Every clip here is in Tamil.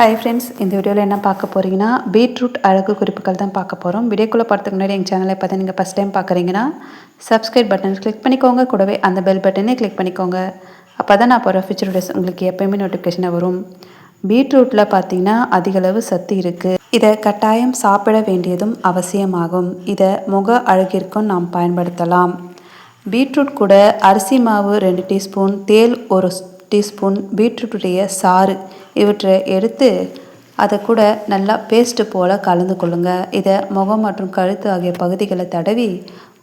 ஹாய் ஃப்ரெண்ட்ஸ் இந்த வீடியோவில் என்ன பார்க்க போகிறீங்கன்னா பீட்ரூட் அழகு குறிப்புகள் தான் பார்க்க போகிறோம் வீடியோக்குள்ளே போகிறதுக்கு முன்னாடி எங்கள் சேனலை பார்த்து நீங்கள் ஃபஸ்ட் டைம் பார்க்குறீங்கன்னா சப்ஸ்கிரைப் பட்டன் கிளிக் பண்ணிக்கோங்க. கூடவே அந்த பெல் பட்டனே கிளிக் பண்ணிக்கோங்க. அப்போ தான் நான் போகிற ஃபியூச்சர் வீடியோஸ் உங்களுக்கு எப்போயுமே நோட்டிஃபிகேஷனாக வரும். பீட்ரூட்டில் பார்த்தீங்கன்னா அதிகளவு சத்து இருக்குது இதை கட்டாயம் சாப்பிட வேண்டியதும் அவசியமாகும். இதை முக அழகிற்கும் நாம் பயன்படுத்தலாம். பீட்ரூட் கூட அரிசி மாவு ரெண்டு டீஸ்பூன் தேல் ஒரு டீஸ்பூன் பீட்ரூட்டுடைய சாறு இவற்றை எடுத்து அதை கூட நல்லா பேஸ்ட்டு போல் கலந்து கொள்ளுங்கள் இதை முகம் மற்றும் கழுத்து ஆகிய பகுதிகளை தடவி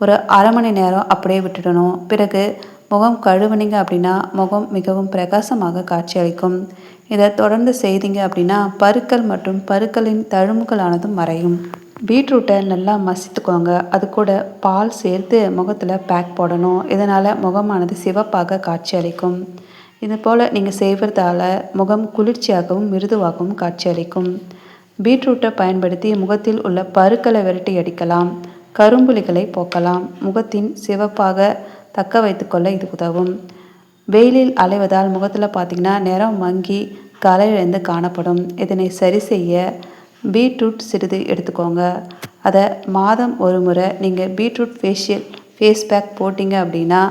ஒரு அரை மணி நேரம் அப்படியே விட்டுடணும். பிறகு முகம் கழுவுனீங்க அப்படின்னா முகம் மிகவும் பிரகாசமாக காட்சியளிக்கும். இதை தொடர்ந்து செய்தீங்க அப்படின்னா பருக்கள் மற்றும் பருக்களின் தழும்புகளானதும் மறையும். பீட்ரூட்டை நல்லா மசித்துக்கோங்க. அது கூட பால் சேர்த்து முகத்தில் பேக் போடணும். இதனால் முகமானது சிவப்பாக காட்சியளிக்கும். இது போல் நீங்கள் செய்வதால் முகம் குளிர்ச்சியாகவும் மிருதுவாகவும் காட்சியளிக்கும். பீட்ரூட்டை பயன்படுத்தி முகத்தில் உள்ள பருக்களை விரட்டி அடிக்கலாம். கரும்புலிகளை போக்கலாம். முகத்தின் சிவப்பாக தக்க வைத்துக்கொள்ள இது உதவும். வெயிலில் அலைவதால் முகத்தில் பார்த்திங்கன்னா நிறம் மங்கி கலையிழந்து காணப்படும். இதனை சரி செய்ய பீட்ரூட் சிறிது எடுத்துக்கோங்க. அதை மாதம் ஒரு முறை நீங்கள் பீட்ரூட் ஃபேஷியல் ஃபேஸ் பேக் போட்டிங்க அப்படின்னா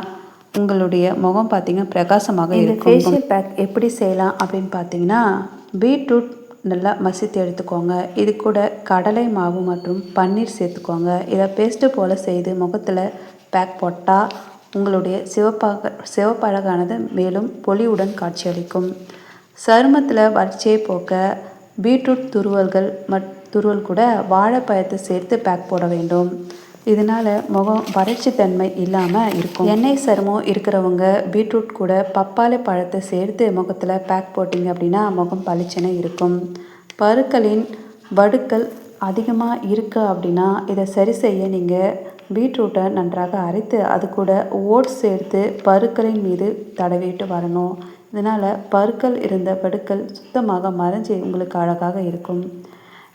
உங்களுடைய முகம் பார்த்திங்கன்னா பிரகாசமாக இருக்கும். ஃபேஷியல் பேக் எப்படி செய்யலாம் அப்படின்னு பார்த்தீங்கன்னா பீட்ரூட் நல்லா மசித்து எடுத்துக்கோங்க. இது கூட கடலை மாவு மற்றும் பன்னீர் சேர்த்துக்கோங்க. இதை பேஸ்ட்டு போல் செய்து முகத்தில் பேக் போட்டால் உங்களுடைய சிவப்பாக சிவப்பழகானது மேலும் பொலிவுடன் காட்சியளிக்கும். சருமத்தில் வறட்சியை போக்க பீட்ரூட் துருவல்கள் மட் துருவல் கூட வாழைப்பழத்தை சேர்த்து பேக் போட வேண்டும். இதனால் முகம் வறட்சி தன்மை இல்லாமல் இருக்கும். எண்ணெய் சருமம் இருக்கிறவங்க பீட்ரூட் கூட பப்பாளி பழத்தை சேர்த்து முகத்தில் பேக் போட்டிங்க அப்படின்னா முகம் பளிச்சனை இருக்கும். பருக்களின் வடுக்கள் அதிகமாக இருக்குது அப்படின்னா இதை சரி செய்ய நீங்கள் பீட்ரூட்டை நன்றாக அரைத்து அது கூட ஓட்ஸ் சேர்த்து பருக்களின் மீது தடவிட்டு வரணும். இதனால் பருக்கள் இருந்த படுக்கள் சுத்தமாக மறைஞ்சி உங்களுக்கு அழகாக இருக்கும்.